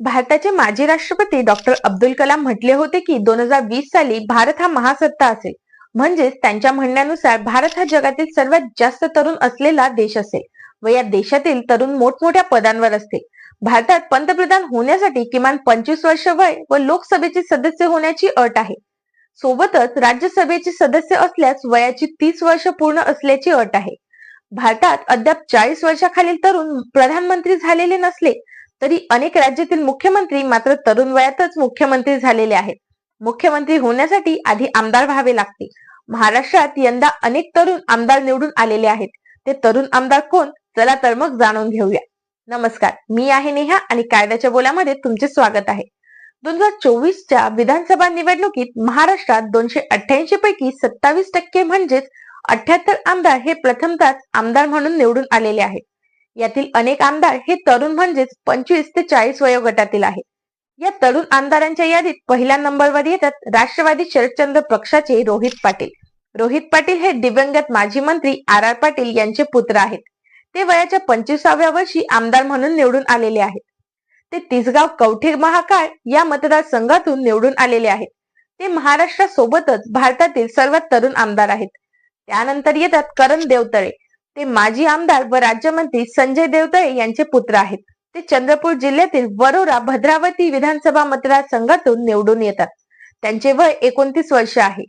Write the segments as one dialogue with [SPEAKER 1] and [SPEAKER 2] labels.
[SPEAKER 1] भारताचे माजी राष्ट्रपती डॉक्टर अब्दुल कलाम म्हटले होते की दोन हजार वीस साली भारत हा महासत्ता असेल. म्हणजेच त्यांच्या म्हणण्यानुसार भारत हा जगातील सर्वात जास्त तरुण असलेला देश असेल व या देशातील तरुण मोठमोठ्या पदांवर असतील. भारतात पंतप्रधान होण्यासाठी किमान पंचवीस वर्ष वय व लोकसभेचे सदस्य होण्याची अट आहे. सोबतच राज्यसभेचे सदस्य असल्यास वयाची तीस वर्ष पूर्ण असल्याची अट आहे. भारतात अद्याप चाळीस वर्षाखालील तरुण प्रधानमंत्री झालेले नसले तरी अनेक राज्यातील मुख्यमंत्री मात्र तरुण वयातच मुख्यमंत्री झालेले आहेत. मुख्यमंत्री होण्यासाठी आधी आमदार व्हावे लागते. महाराष्ट्रात यंदा अनेक तरुण आमदार निवडून आलेले आहेत. ते तरुण आमदार कोण? चला तर मग जाणून घेऊया. नमस्कार मी आहे नेहा आणि कायद्याच्या बोलामध्ये तुमचे स्वागत आहे. दोन हजार चोवीसच्या विधानसभा निवडणुकीत महाराष्ट्रात दोनशे अठ्ठ्याऐंशी पैकी सत्तावीस टक्के म्हणजेच अठ्याहत्तर आमदार हे प्रथमतःच आमदार म्हणून निवडून आलेले आहेत. यातील अनेक आमदार हे तरुण म्हणजेच पंचवीस ते चाळीस वयोगटातील आहेत. या तरुण आमदारांच्या यादीत पहिल्या नंबरवर येतात राष्ट्रवादी शरदचंद्र पक्षाचे रोहित पाटील. रोहित पाटील हे दिवंगत माजी मंत्री आर आर पाटील यांचे पुत्र आहेत. ते वयाच्या पंचवीसाव्या वर्षी आमदार म्हणून निवडून आलेले आहेत. ते तिसगाव कवठे महाकाळ या मतदारसंघातून निवडून आलेले आहेत. ते महाराष्ट्रासोबतच भारतातील सर्वात तरुण आमदार आहेत. त्यानंतर येतात करण देवतळे. ते माजी आमदार व राज्यमंत्री संजय देवतळे यांचे पुत्र आहेत. ते चंद्रपूर जिल्ह्यातील वरोरा भद्रावती विधानसभा मतदारसंघातून निवडून येतात. त्यांचे वय एकोणतीस वर्ष आहे.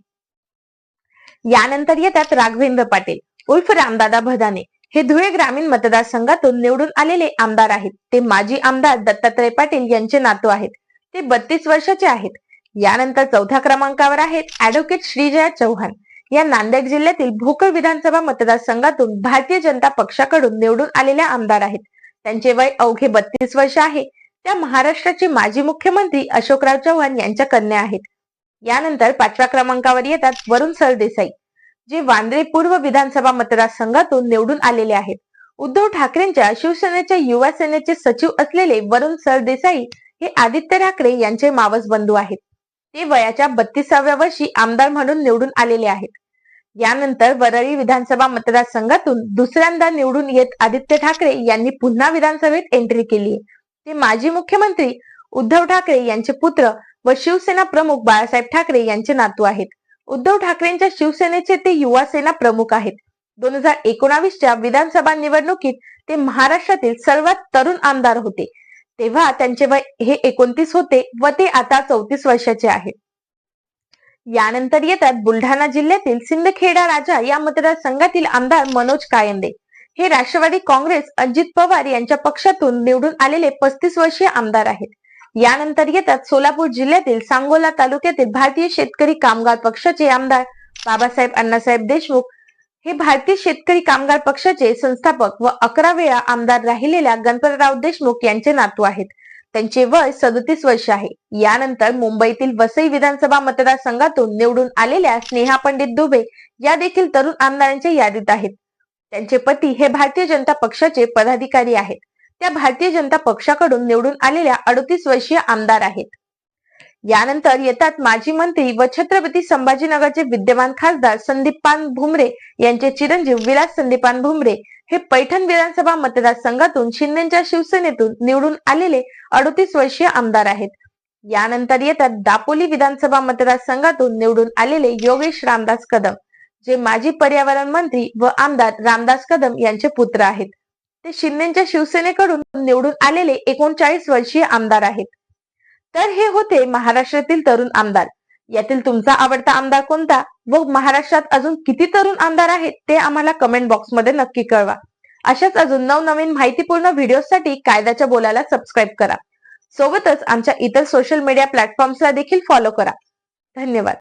[SPEAKER 1] यानंतर येतात राघवेंद्र पाटील उर्फ रामदादा भदाने. हे धुळे ग्रामीण मतदारसंघातून निवडून आलेले आमदार आहेत. ते माजी आमदार दत्तात्रय पाटील यांचे नातू आहेत. ते बत्तीस वर्षाचे आहेत. यानंतर चौथ्या क्रमांकावर आहेत ऍडव्होकेट श्रीजया चौहान. या नांदेड जिल्ह्यातील भोकर विधानसभा मतदारसंघातून भारतीय जनता पक्षाकडून निवडून आलेल्या आमदार आहेत. त्यांचे वय अवघे बत्तीस वर्ष आहे. त्या महाराष्ट्राचे माजी मुख्यमंत्री अशोकराव चव्हाण यांच्या कन्या आहेत. यानंतर पाचव्या क्रमांकावर येतात वरुण सरदेसाई जे वांद्रे पूर्व विधानसभा मतदारसंघातून निवडून आलेले आहेत. उद्धव ठाकरेंच्या शिवसेनेच्या युवा सेनेचे सचिव असलेले वरुण सरदेसाई हे आदित्य ठाकरे यांचे मावस बंधू आहेत. ते वयाच्या बत्तीसाव्या वर्षी आमदार म्हणून निवडून आलेले आहेत. यानंतर वरळी विधानसभा मतदारसंघातून दुसऱ्यांदा निवडून येत आदित्य ठाकरे यांनी पुन्हा विधानसभेत एंट्री केली ते माजी मुख्यमंत्री उद्धव ठाकरे यांचे पुत्र व शिवसेना प्रमुख बाळासाहेब ठाकरे यांचे नातू आहेत. उद्धव ठाकरेंच्या शिवसेनेचे ते युवा सेना प्रमुख आहेत. दोन हजार एकोणावीसच्या विधानसभा निवडणुकीत ते महाराष्ट्रातील सर्वात तरुण आमदार होते. तेव्हा त्यांचे वय हे एकोणतीस होते व ते आता चौतीस वर्षाचे आहेत. यानंतर येतात बुलढाणा जिल्ह्यातील सिंदखेडा राजा या मतदारसंघातील आमदार मनोज कायंदे. हे राष्ट्रवादी काँग्रेस अजित पवार यांच्या पक्षातून निवडून आलेले पस्तीस वर्षीय आमदार आहेत. यानंतर येतात सोलापूर जिल्ह्यातील सांगोला तालुक्यातील भारतीय शेतकरी कामगार पक्षाचे आमदार बाबासाहेब अण्णासाहेब देशमुख. हे भारतीय शेतकरी कामगार पक्षाचे संस्थापक व अकरा वेळा आमदार राहिलेल्या गणपतराव देशमुख यांचे नातू आहेत. त्यांचे वय सदतीस वर्ष आहे. यानंतर मुंबईतील वसई विधानसभा मतदारसंघातून निवडून आलेल्या स्नेहा पंडित दुबे या देखील तरुण आमदारांच्या यादीत आहेत. त्यांचे पती हे भारतीय जनता पक्षाचे पदाधिकारी आहेत. त्या भारतीय जनता पक्षाकडून निवडून आलेल्या अडतीस वर्षीय आमदार आहेत. यानंतर येतात माजी मंत्री व छत्रपती संभाजीनगरचे विद्यमान खासदार संदीपान भुमरे यांचे चिरंजीव विलास संदीपान भुमरे हे पैठण विधानसभा मतदारसंघातून शिंदेच्या शिवसेनेतून निवडून आलेले अडतीस वर्षीय आमदार आहेत. यानंतर येतात दापोली विधानसभा मतदारसंघातून निवडून आलेले योगेश रामदास कदम जे माजी पर्यावरण मंत्री व आमदार रामदास कदम यांचे पुत्र आहेत. ते शिंदेच्या शिवसेनेकडून निवडून आलेले एकोणचाळीस वर्षीय आमदार आहेत. तर हे होते महाराष्ट्रातील तरुण आमदार. यातील तुमचा आवडता आमदार कोणता? व महाराष्ट्रात अजून किती तरुण आमदार आहेत ते आम्हाला कमेंट बॉक्समध्ये नक्की कळवा. अशाच अजून नवनवीन माहितीपूर्ण व्हिडिओसाठी कायद्याच्या बोलायला सबस्क्राईब करा. सोबतच आमच्या इतर सोशल मीडिया प्लॅटफॉर्म्सला देखील फॉलो करा. धन्यवाद.